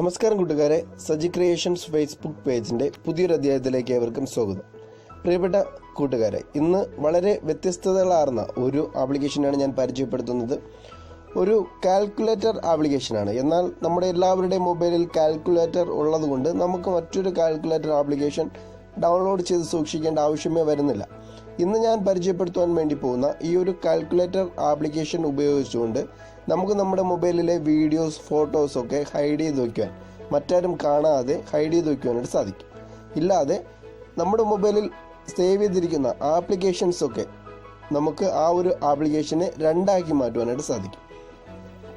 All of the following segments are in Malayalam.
നമസ്കാരം കൂട്ടുകാരെ. സജി ക്രിയേഷൻസ് ഫേസ്ബുക്ക് പേജിന്റെ പുതിയൊരു അധ്യായത്തിലേക്ക് ഏവർക്കും സ്വാഗതം. പ്രിയപ്പെട്ട കൂട്ടുകാരെ ഇന്ന് വളരെ വ്യത്യസ്തതകളാർന്ന ഒരു ആപ്ലിക്കേഷനാണ് ഞാൻ പരിചയപ്പെടുത്തുന്നത്. ഒരു കാൽക്കുലേറ്റർ ആപ്ലിക്കേഷനാണ്. എന്നാൽ നമ്മുടെ എല്ലാവരുടെയും മൊബൈലിൽ കാൽക്കുലേറ്റർ ഉള്ളതുകൊണ്ട് നമുക്ക് മറ്റൊരു കാൽക്കുലേറ്റർ ആപ്ലിക്കേഷൻ ഡൗൺലോഡ് ചെയ്ത് സൂക്ഷിക്കേണ്ട ആവശ്യമേ വരുന്നില്ല. ഇന്ന് ഞാൻ പരിചയപ്പെടുത്തുവാൻ വേണ്ടി പോകുന്ന ഈ ഒരു കാൽക്കുലേറ്റർ ആപ്ലിക്കേഷൻ ഉപയോഗിച്ചുകൊണ്ട് നമുക്ക് നമ്മുടെ മൊബൈലിലെ വീഡിയോസ് ഫോട്ടോസ് ഒക്കെ ഹൈഡ് ചെയ്ത് വയ്ക്കുവാൻ മറ്റാരും കാണാതെ ഹൈഡ് ചെയ്ത് വയ്ക്കുവാനായിട്ട് സാധിക്കും. ഇല്ലാതെ നമ്മുടെ മൊബൈലിൽ സേവ് ചെയ്തിരിക്കുന്ന ആപ്ലിക്കേഷൻസൊക്കെ നമുക്ക് ആ ഒരു ആപ്ലിക്കേഷനെ രണ്ടാക്കി മാറ്റുവാനായിട്ട് സാധിക്കും.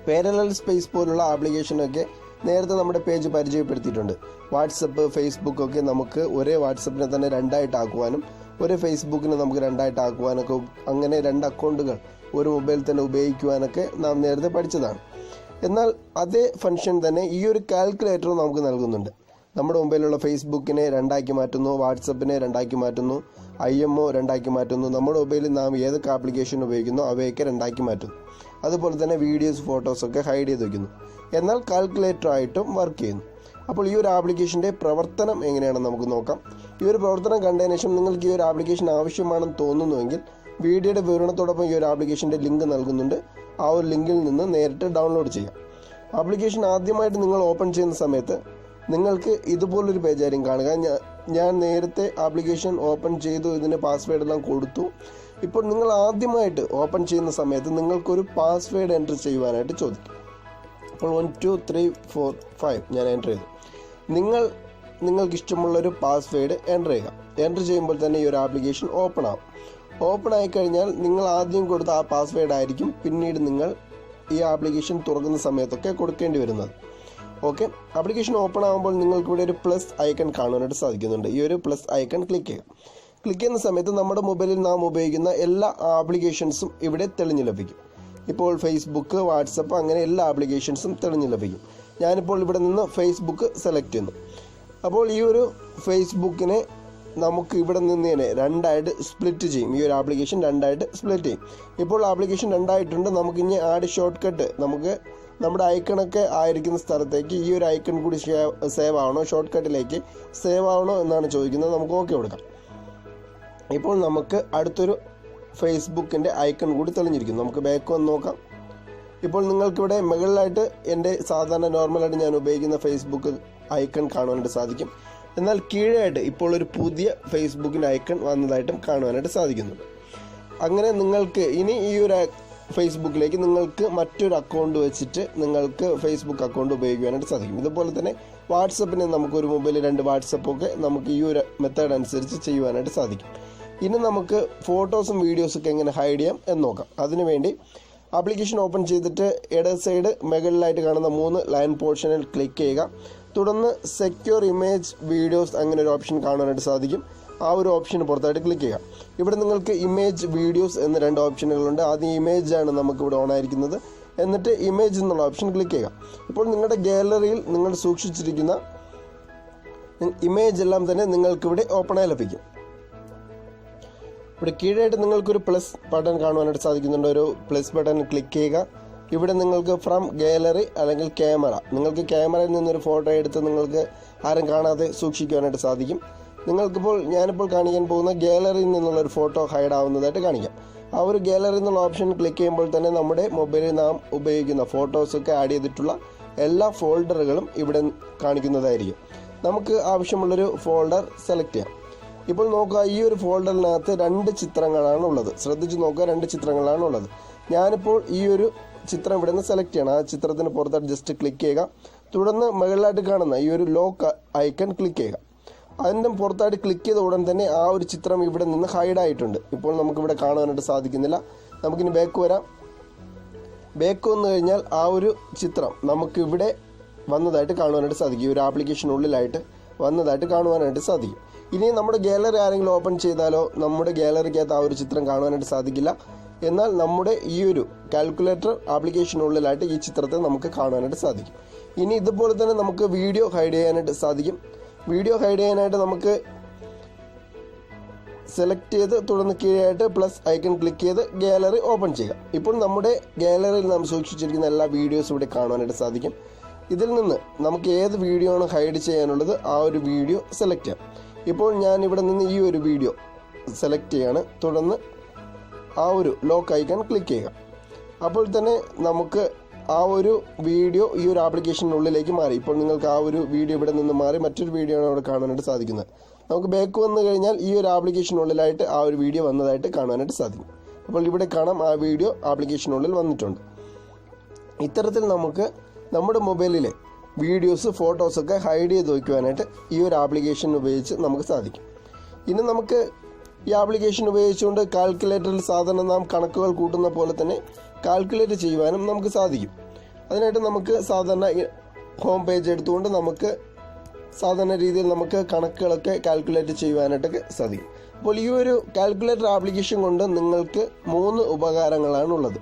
പാരലൽ സ്പേസ് പോലുള്ള ആപ്ലിക്കേഷനൊക്കെ നേരത്തെ നമ്മുടെ പേജ് പരിചയപ്പെടുത്തിയിട്ടുണ്ട്. വാട്സപ്പ് ഫേസ്ബുക്കൊക്കെ നമുക്ക് ഒരേ വാട്സപ്പിനെ തന്നെ രണ്ടായിട്ടാക്കുവാനും ഒരേ ഫേസ്ബുക്കിനെ നമുക്ക് രണ്ടായിട്ട് ആക്കുവാനൊക്കെ അങ്ങനെ രണ്ട് അക്കൗണ്ടുകൾ ഒരു മൊബൈൽ തന്നെ ഉപയോഗിക്കുവാനൊക്കെ നാം നേരത്തെ പഠിച്ചതാണ്. എന്നാൽ അതേ ഫംഗ്ഷൻ തന്നെ ഈ ഒരു കാൽക്കുലേറ്ററും നമുക്ക് നൽകുന്നുണ്ട്. നമ്മുടെ മൊബൈലിലുള്ള ഫേസ്ബുക്കിനെ രണ്ടാക്കി മാറ്റുന്നു വാട്സപ്പിനെ രണ്ടാക്കി മാറ്റുന്നു ഐ എം ഒ രണ്ടാക്കി മാറ്റുന്നു നമ്മുടെ മൊബൈലിൽ നാം ഏതൊക്കെ ആപ്ലിക്കേഷൻ ഉപയോഗിക്കുന്നു അവയൊക്കെ രണ്ടാക്കി മാറ്റുന്നു. അതുപോലെ തന്നെ വീഡിയോസ് ഫോട്ടോസൊക്കെ ഹൈഡ് ചെയ്ത് വയ്ക്കുന്നു എന്നാൽ കാൽക്കുലേറ്റർ ആയിട്ടും വർക്ക് ചെയ്യുന്നു. അപ്പോൾ ഈ ഒരു ആപ്ലിക്കേഷന്റെ പ്രവർത്തനം എങ്ങനെയാണെന്ന് നമുക്ക് നോക്കാം. ഈ ഒരു പ്രവർത്തനം കണ്ടതിന് ശേഷം നിങ്ങൾക്ക് ഈ ഒരു ആപ്ലിക്കേഷൻ ആവശ്യമാണെന്ന് തോന്നുന്നുവെങ്കിൽ വീഡിയോയുടെ വിവരണത്തോടൊപ്പം ഈ ഒരു ആപ്ലിക്കേഷന്റെ ലിങ്ക് നൽകുന്നുണ്ട്. ആ ഒരു ലിങ്കിൽ നിന്ന് നേരിട്ട് ഡൗൺലോഡ് ചെയ്യാം. ആപ്ലിക്കേഷൻ ആദ്യമായിട്ട് നിങ്ങൾ ഓപ്പൺ ചെയ്യുന്ന സമയത്ത് നിങ്ങൾക്ക് ഇതുപോലൊരു പേജായിരിക്കും കാണുക. ഞാൻ നേരത്തെ ആപ്ലിക്കേഷൻ ഓപ്പൺ ചെയ്തു ഇതിന്റെ പാസ്വേഡ് എല്ലാം കൊടുത്തു. ഇപ്പോൾ നിങ്ങൾ ആദ്യമായിട്ട് ഓപ്പൺ ചെയ്യുന്ന സമയത്ത് നിങ്ങൾക്കൊരു പാസ്വേഡ് എന്റർ ചെയ്യുവാനായിട്ട് ചോദിക്കും. അപ്പോൾ one two three four five ഞാൻ എന്റർ ചെയ്തു. നിങ്ങൾ നിങ്ങൾക്ക് ഇഷ്ടമുള്ളൊരു പാസ്വേഡ് എന്റർ ചെയ്യുക. എന്റർ ചെയ്യുമ്പോൾ തന്നെ ഈ ഒരു ആപ്ലിക്കേഷൻ ഓപ്പൺ ആവും. ഓപ്പൺ ആയി കഴിഞ്ഞാൽ നിങ്ങൾ ആദ്യം കൊടുത്ത ആ പാസ്വേഡ് ആയിരിക്കും പിന്നീട് നിങ്ങൾ ഈ ആപ്ലിക്കേഷൻ തുറക്കുന്ന സമയത്തൊക്കെ കൊടുക്കേണ്ടി വരുന്നത്. ഓക്കെ ആപ്ലിക്കേഷൻ ഓപ്പൺ ആകുമ്പോൾ നിങ്ങൾക്ക് ഇവിടെ ഒരു പ്ലസ് ഐക്കൺ കാണാനായിട്ട് സാധിക്കുന്നുണ്ട്. ഈ ഒരു പ്ലസ് ഐക്കൺ ക്ലിക്ക് ചെയ്യുക. ക്ലിക്ക് ചെയ്യുന്ന സമയത്ത് നമ്മുടെ മൊബൈലിൽ നാം ഉപയോഗിക്കുന്ന എല്ലാ ആപ്ലിക്കേഷൻസും ഇവിടെ തെളിഞ്ഞു ലഭിക്കും. ഇപ്പോൾ ഫേസ്ബുക്ക് വാട്സപ്പ് അങ്ങനെ എല്ലാ ആപ്ലിക്കേഷൻസും തെളിഞ്ഞു ലഭിക്കും. ഞാനിപ്പോൾ ഇവിടെ നിന്ന് ഫേസ്ബുക്ക് സെലക്ട് ചെയ്യുന്നു. അപ്പോൾ ഈ ഒരു ഫേസ്ബുക്കിനെ നമുക്ക് ഇവിടെ നിന്ന് തന്നെ രണ്ടായിട്ട് സ്പ്ലിറ്റ് ചെയ്യും. ഈ ഒരു ആപ്ലിക്കേഷൻ രണ്ടായിട്ട് സ്പ്ലിറ്റ് ചെയ്യും. ഇപ്പോൾ ആപ്ലിക്കേഷൻ രണ്ടായിട്ടുണ്ട്. നമുക്ക് ഇനി ആഡ് ഷോർട്ട് കട്ട് നമുക്ക് നമ്മുടെ ഐക്കണൊക്കെ ആയിരിക്കുന്ന സ്ഥലത്തേക്ക് ഈ ഒരു ഐക്കൺ കൂടി സേവ് ആവണോ? ഷോർട്ട് കട്ടിലേക്ക് സേവ് ആവണോ എന്നാണ് ചോദിക്കുന്നത്. നമുക്ക് ഓക്കെ കൊടുക്കാം. ഇപ്പോൾ നമുക്ക് അടുത്തൊരു ഫേസ്ബുക്കിന്റെ ഐക്കൺ കൂടി തെളിഞ്ഞിരിക്കുന്നു. നമുക്ക് ബാക്ക് വന്ന് നോക്കാം. ഇപ്പോൾ നിങ്ങൾക്കിവിടെ മുകളിലായിട്ട് എന്റെ സാധാരണ നോർമലായിട്ട് ഞാൻ ഉപയോഗിക്കുന്ന ഫേസ്ബുക്ക് ഐക്കൺ കാണുവാനായിട്ട് സാധിക്കും. എന്നാൽ കീഴായിട്ട് ഇപ്പോൾ ഒരു പുതിയ ഫേസ്ബുക്കിന്റെ ഐക്കൺ വന്നതായിട്ടും കാണുവാനായിട്ട് സാധിക്കുന്നുണ്ട് അങ്ങനെ നിങ്ങൾക്ക് ഇനി ഈ ഒരു ഫേസ്ബുക്കിലേക്ക് നിങ്ങൾക്ക് മറ്റൊരു അക്കൗണ്ട് വെച്ചിട്ട് നിങ്ങൾക്ക് ഫേസ്ബുക്ക് അക്കൗണ്ട് ഉപയോഗിക്കുവാനായിട്ട് സാധിക്കും. ഇതുപോലെ തന്നെ വാട്സപ്പിന് നമുക്ക് ഒരു മൊബൈലിൽ രണ്ട് വാട്സപ്പൊക്കെ നമുക്ക് ഈ ഒരു മെത്തേഡ് അനുസരിച്ച് ചെയ്യുവാനായിട്ട് സാധിക്കും. ഇനി നമുക്ക് ഫോട്ടോസും വീഡിയോസൊക്കെ എങ്ങനെ ഹൈഡ് ചെയ്യാം എന്ന് നോക്കാം. അതിനുവേണ്ടി ആപ്ലിക്കേഷൻ ഓപ്പൺ ചെയ്തിട്ട് ഇട സൈഡ് മുകളിലായിട്ട് കാണുന്ന മൂന്ന് ലൈൻ പോർഷനിൽ ക്ലിക്ക് ചെയ്യുക. തുടർന്ന് സെക്യൂർ ഇമേജ് വീഡിയോസ് അങ്ങനെ ഒരു ഓപ്ഷൻ കാണാനായിട്ട് സാധിക്കും. ആ ഒരു ഓപ്ഷന് പുറത്തായിട്ട് ക്ലിക്ക് ചെയ്യുക. ഇവിടെ നിങ്ങൾക്ക് ഇമേജ് വീഡിയോസ് എന്ന രണ്ട് ഓപ്ഷനുകളുണ്ട് ആദ്യം ഇമേജ് ആണ് നമുക്ക് ഇവിടെ ഓൺ ആയിരിക്കുന്നത്. എന്നിട്ട് ഇമേജ് എന്നുള്ള ഓപ്ഷൻ ക്ലിക്ക് ചെയ്യുക. ഇപ്പോൾ നിങ്ങളുടെ ഗാലറിയിൽ നിങ്ങൾ സൂക്ഷിച്ചിരിക്കുന്ന ഇമേജ് എല്ലാം തന്നെ നിങ്ങൾക്കിവിടെ ഓപ്പണായി ലഭിക്കും. ഇവിടെ കീഴായിട്ട് നിങ്ങൾക്കൊരു പ്ലസ് ബട്ടൺ കാണുവാനായിട്ട് സാധിക്കുന്നുണ്ട്. ഒരു പ്ലസ് ബട്ടൺ ക്ലിക്ക് ചെയ്യുക. ഇവിടെ നിങ്ങൾക്ക് ഫ്രം ഗാലറി അല്ലെങ്കിൽ ക്യാമറ നിങ്ങൾക്ക് ക്യാമറയിൽ നിന്നൊരു ഫോട്ടോ എടുത്ത് നിങ്ങൾക്ക് ആരും കാണാതെ സൂക്ഷിക്കുവാനായിട്ട് സാധിക്കും. നിങ്ങൾക്കിപ്പോൾ ഞാനിപ്പോൾ കാണിക്കാൻ പോകുന്ന ഗാലറിയിൽ നിന്നുള്ള ഒരു ഫോട്ടോ ഹൈഡ് ആവുന്നതായിട്ട് കാണിക്കാം. ആ ഒരു ഗാലറി എന്നുള്ള ഓപ്ഷൻ ക്ലിക്ക് ചെയ്യുമ്പോൾ തന്നെ നമ്മുടെ മൊബൈലിൽ നാം ഉപയോഗിക്കുന്ന ഫോട്ടോസൊക്കെ ആഡ് ചെയ്തിട്ടുള്ള എല്ലാ ഫോൾഡറുകളും ഇവിടെ കാണിക്കുന്നതായിരിക്കും. നമുക്ക് ആവശ്യമുള്ളൊരു ഫോൾഡർ സെലക്ട് ചെയ്യാം. ഇപ്പോൾ നോക്കുക ഈ ഒരു ഫോൾഡറിനകത്ത് രണ്ട് ചിത്രങ്ങളാണ് ഉള്ളത്. ശ്രദ്ധിച്ച് നോക്കുക രണ്ട് ചിത്രങ്ങളാണ് ഉള്ളത്. ഞാനിപ്പോൾ ഈ ഒരു ചിത്രം ഇവിടെ നിന്ന് സെലക്ട് ചെയ്യണം. ആ ചിത്രത്തിന് പുറത്തായിട്ട് ജസ്റ്റ് ക്ലിക്ക് ചെയ്യുക. തുടർന്ന് മുകളിലായിട്ട് കാണുന്ന ഈ ഒരു ലോക്ക് ഐക്കൺ ക്ലിക്ക് ചെയ്യുക. അതിന്റെ പുറത്തായിട്ട് ക്ലിക്ക് ചെയ്ത ഉടൻ തന്നെ ആ ഒരു ചിത്രം ഇവിടെ നിന്ന് ഹൈഡ് ആയിട്ടുണ്ട്. ഇപ്പോൾ നമുക്കിവിടെ കാണാനായിട്ട് സാധിക്കുന്നില്ല. നമുക്കിനി ബാക്ക് വരാം. ബാക്ക് വന്നു കഴിഞ്ഞാൽ ആ ഒരു ചിത്രം നമുക്കിവിടെ വന്നതായിട്ട് കാണുവാനായിട്ട് സാധിക്കും. ഈ ഒരു ആപ്ലിക്കേഷനുള്ളിലായിട്ട് വന്നതായിട്ട് കാണുവാനായിട്ട് സാധിക്കും. ഇനി നമ്മുടെ ഗാലറി ആരെങ്കിലും ഓപ്പൺ ചെയ്താലോ നമ്മുടെ ഗാലറിക്കകത്ത് ആ ഒരു ചിത്രം കാണുവാനായിട്ട് സാധിക്കില്ല. എന്നാൽ നമ്മുടെ ഈ ഒരു കാൽക്കുലേറ്റർ ആപ്ലിക്കേഷനുള്ളിലായിട്ട് ഈ ചിത്രത്തെ നമുക്ക് കാണുവാനായിട്ട് സാധിക്കും. ഇനി ഇതുപോലെ തന്നെ നമുക്ക് വീഡിയോ ഹൈഡ് ചെയ്യാനായിട്ട് സാധിക്കും. വീഡിയോ ഹൈഡ് ചെയ്യാനായിട്ട് നമുക്ക് സെലക്ട് ചെയ്ത് തുടർന്ന് കീഴായിട്ട് പ്ലസ് ഐക്കൺ ക്ലിക്ക് ചെയ്ത് ഗാലറി ഓപ്പൺ ചെയ്യുക. ഇപ്പോൾ നമ്മുടെ ഗാലറിയിൽ നാം സൂക്ഷിച്ചിരിക്കുന്ന എല്ലാ വീഡിയോസും ഇവിടെ കാണുവാനായിട്ട് സാധിക്കും. ഇതിൽ നിന്ന് നമുക്ക് ഏത് വീഡിയോ ആണ് ഹൈഡ് ചെയ്യാനുള്ളത് ആ ഒരു വീഡിയോ സെലക്ട് ചെയ്യാം. ഇപ്പോൾ ഞാൻ ഇവിടെ നിന്ന് ഈ ഒരു വീഡിയോ സെലക്ട് ചെയ്യാണ്. തുടർന്ന് ആ ഒരു ലോക്ക് ഐക്കൺ ക്ലിക്ക് ചെയ്യുക. അപ്പോൾ തന്നെ നമുക്ക് ആ ഒരു വീഡിയോ ഈ ഒരു ആപ്ലിക്കേഷനുള്ളിലേക്ക് മാറി. ഇപ്പോൾ നിങ്ങൾക്ക് ആ ഒരു വീഡിയോ ഇവിടെ നിന്ന് മാറി മറ്റൊരു വീഡിയോ ആണ് അവിടെ കാണാനായിട്ട് സാധിക്കുന്നത്. നമുക്ക് ബാക്ക് വന്നു കഴിഞ്ഞാൽ ഈ ഒരു ആപ്ലിക്കേഷനുള്ളിലായിട്ട് ആ ഒരു വീഡിയോ വന്നതായിട്ട് കാണാനായിട്ട് സാധിക്കും. അപ്പോൾ ഇവിടെ കാണാം ആ വീഡിയോ ആപ്ലിക്കേഷനുള്ളിൽ വന്നിട്ടുണ്ട്. ഇത്തരത്തിൽ നമുക്ക് നമ്മുടെ മൊബൈലിലെ വീഡിയോസ് ഫോട്ടോസൊക്കെ ഹൈഡ് ചെയ്ത് വയ്ക്കുവാനായിട്ട് ഈ ഒരു ആപ്ലിക്കേഷൻ ഉപയോഗിച്ച് നമുക്ക് സാധിക്കും. ഇനി നമുക്ക് ഈ ആപ്ലിക്കേഷൻ ഉപയോഗിച്ചുകൊണ്ട് കാൽക്കുലേറ്ററിൽ സാധാരണ നാം കണക്കുകൾ കൂട്ടുന്ന പോലെ തന്നെ കാൽക്കുലേറ്റ് ചെയ്യുവാനും നമുക്ക് സാധിക്കും. അതിനായിട്ട് നമുക്ക് സാധാരണ ഹോം പേജ് എടുത്തുകൊണ്ട് നമുക്ക് സാധാരണ രീതിയിൽ നമുക്ക് കണക്കുകളൊക്കെ കാൽക്കുലേറ്റ് ചെയ്യുവാനായിട്ടൊക്കെ സാധിക്കും. അപ്പോൾ ഈ ഒരു കാൽക്കുലേറ്റർ ആപ്ലിക്കേഷൻ കൊണ്ട് നിങ്ങൾക്ക് മൂന്ന് ഉപകാരങ്ങളാണ് ഉള്ളത്.